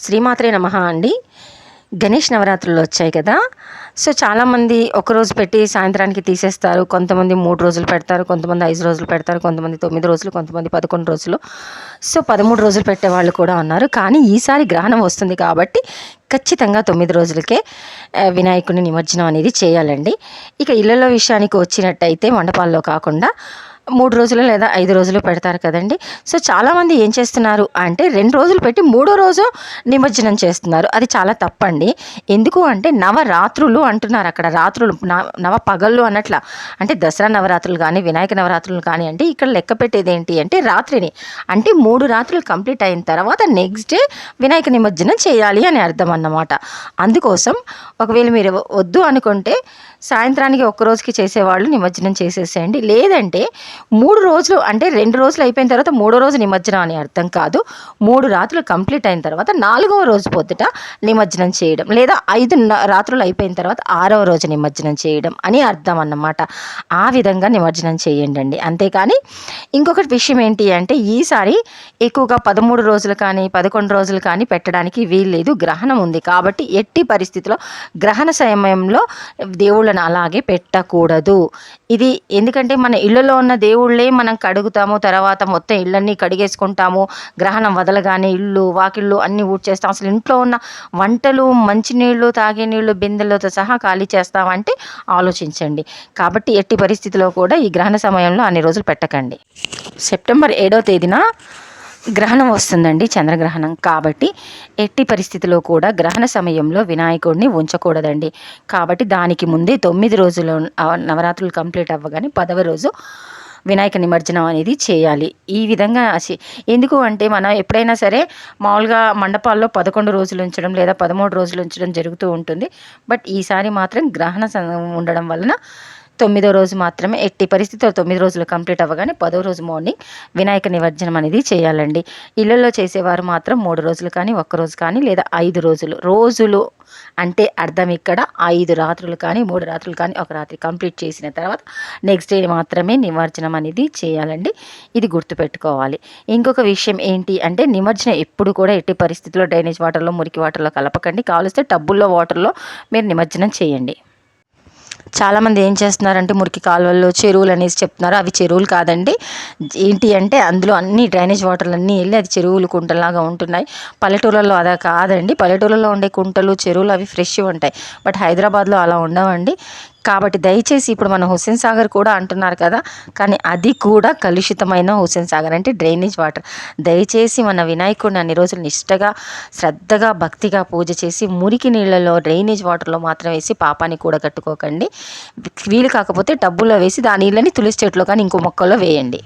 శ్రీమాత్రే నమ అండి. గణేష్ నవరాత్రులు వచ్చాయి కదా. సో చాలామంది ఒక రోజు పెట్టి సాయంత్రానికి తీసేస్తారు. కొంతమంది మూడు రోజులు పెడతారు కొంతమంది ఐదు రోజులు పెడతారు కొంతమంది తొమ్మిది రోజులు కొంతమంది పదకొండు రోజులు. సో పదమూడు రోజులు పెట్టే వాళ్ళు కూడా ఉన్నారు. కానీ ఈసారి గ్రహణం వస్తుంది కాబట్టి ఖచ్చితంగా తొమ్మిది రోజులకే వినాయకుని నిమజ్జనం అనేది చేయాలండి. ఇక ఇళ్ళలో విషయానికి వచ్చినట్టయితే మండపాల్లో కాకుండా మూడు రోజులు లేదా ఐదు రోజులు పెడతారు కదండి. సో చాలామంది ఏం చేస్తున్నారు అంటే రెండు రోజులు పెట్టి మూడో రోజు నిమజ్జనం చేస్తున్నారు. అది చాలా తప్పండి. ఎందుకు అంటే నవరాత్రులు అంటున్నారు అక్కడ. రాత్రులు నవ నవ పగళ్ళు అన్నట్ల. అంటే దసరా నవరాత్రులు కానీ వినాయక నవరాత్రులు కానీ అంటే ఇక్కడ లెక్క పెట్టేది ఏంటి అంటే రాత్రిని. అంటే మూడు రాత్రులు కంప్లీట్ అయిన తర్వాత నెక్స్ట్ డే వినాయక నిమజ్జనం చేయాలి అని అర్థం అన్నమాట. అందుకోసం ఒకవేళ మీరు వద్దు అనుకుంటే సాయంత్రానికి ఒక్క రోజుకి చేసేవాళ్ళు నిమజ్జనం చేసేసేయండి. లేదంటే మూడు రోజులు అంటే రెండు రోజులు అయిపోయిన తర్వాత మూడో రోజు నిమజ్జనం అని అర్థం కాదు. మూడు రాత్రులు కంప్లీట్ అయిన తర్వాత నాలుగవ రోజు పొద్దుట నిమజ్జనం చేయడం లేదా ఐదు రాత్రులు అయిపోయిన తర్వాత ఆరవ రోజు నిమజ్జనం చేయడం అని అర్థం అన్నమాట. ఆ విధంగా నిమజ్జనం చేయండి అండి అంతేకాని ఇంకొకటి విషయం ఏంటి అంటే ఈసారి ఎక్కువగా పదమూడు రోజులు కానీ పదకొండు రోజులు కానీ పెట్టడానికి వీల్లేదు. గ్రహణం ఉంది కాబట్టి ఎట్టి పరిస్థితిలో గ్రహణ సమయంలో దేవుళ్ళను అలాగే పెట్టకూడదు. ఇది ఎందుకంటే మన ఇళ్ళలో ఉన్న దేవుళ్ళే మనం కడుగుతాము తర్వాత మొత్తం ఇళ్ళన్నీ కడిగేసుకుంటాము గ్రహణం వదలగానే ఇల్లు వాకిళ్ళు అన్నీ ఊడ్చేస్తాం. అసలు ఇంట్లో ఉన్న వంటలు మంచినీళ్ళు తాగే నీళ్ళు బిందెలతో సహా ఖాళీ చేస్తామంటే ఆలోచించండి. కాబట్టి ఎట్టి పరిస్థితిలో కూడా ఈ గ్రహణ సమయంలో అన్ని రోజులు పెట్టకండి. సెప్టెంబర్ ఏడో తేదీన గ్రహణం వస్తుందండి చంద్రగ్రహణం. కాబట్టి ఎట్టి పరిస్థితిలో కూడా గ్రహణ సమయంలో వినాయకుడిని ఉంచకూడదండి. కాబట్టి దానికి ముందే తొమ్మిది రోజులు నవరాత్రులు కంప్లీట్ అవ్వగానే పదవ రోజు వినాయక నిమజ్జనం అనేది చేయాలి. ఈ విధంగా ఎందుకు అంటే మనం ఎప్పుడైనా సరే మామూలుగా మండపాల్లో పదకొండు రోజులు ఉంచడం లేదా పదమూడు రోజులు ఉంచడం జరుగుతూ ఉంటుంది. బట్ ఈసారి మాత్రం గ్రహణ స- ఉండడం వలన తొమ్మిదో రోజు మాత్రమే ఎట్టి పరిస్థితిలో తొమ్మిది రోజులు కంప్లీట్ అవ్వగానే పదో రోజు మార్నింగ్ వినాయక నిమజ్జనం అనేది చేయాలండి. ఇళ్ళల్లో చేసేవారు మాత్రం మూడు రోజులు కానీ ఒక్క రోజు కానీ లేదా ఐదు రోజులు. రోజులు అంటే అర్థం ఇక్కడ. ఐదు రాత్రులు కానీ మూడు రాత్రులు కానీ ఒక రాత్రి కంప్లీట్ చేసిన తర్వాత నెక్స్ట్ డే మాత్రమే నిమజ్జనం అనేది చేయాలండి. ఇది గుర్తుపెట్టుకోవాలి. ఇంకొక విషయం ఏంటి అంటే నిమజ్జనం ఎప్పుడు కూడా ఎట్టి పరిస్థితుల్లో డ్రైనేజ్ వాటర్లో మురికి వాటర్లో కలపకండి. కావలిస్తే టబ్బుల్లో వాటర్లో మీరు నిమజ్జనం చేయండి. చాలామంది ఏం చేస్తున్నారంటే మురికి కాలువల్లో చెరువులు అనేసి చెప్తున్నారు. అవి చెరువులు కాదండి. ఏంటి అంటే అందులో అన్ని డ్రైనేజ్ వాటర్లు అన్నీ వెళ్ళి అది చెరువులు కుంటలాగా ఉంటున్నాయి. పల్లెటూళ్ళలో అలా కాదండి. పల్లెటూళ్ళలో ఉండే కుంటలు చెరువులు అవి ఫ్రెష్ ఉంటాయి. బట్ హైదరాబాద్లో అలా ఉండవండి. కాబట్టి దయచేసి ఇప్పుడు మన హుస్సేన్ సాగర్ కూడా అంటున్నారు కదా కానీ అది కూడా కలుషితమైన హుస్సేన్ సాగర్ అంటే డ్రైనేజ్ వాటర్. దయచేసి మన వినాయకుడిని అన్ని రోజులు నిష్టగా శ్రద్ధగా భక్తిగా పూజ చేసి మురికి నీళ్ళలో డ్రైనేజ్ వాటర్లో మాత్రం వేసి పాపాన్ని కూడా కట్టుకోకండి. వీలు కాకపోతే టబ్బులో వేసి దాని నీళ్ళని తులసి చెట్లో కానీ ఇంకో మొక్కలో వేయండి.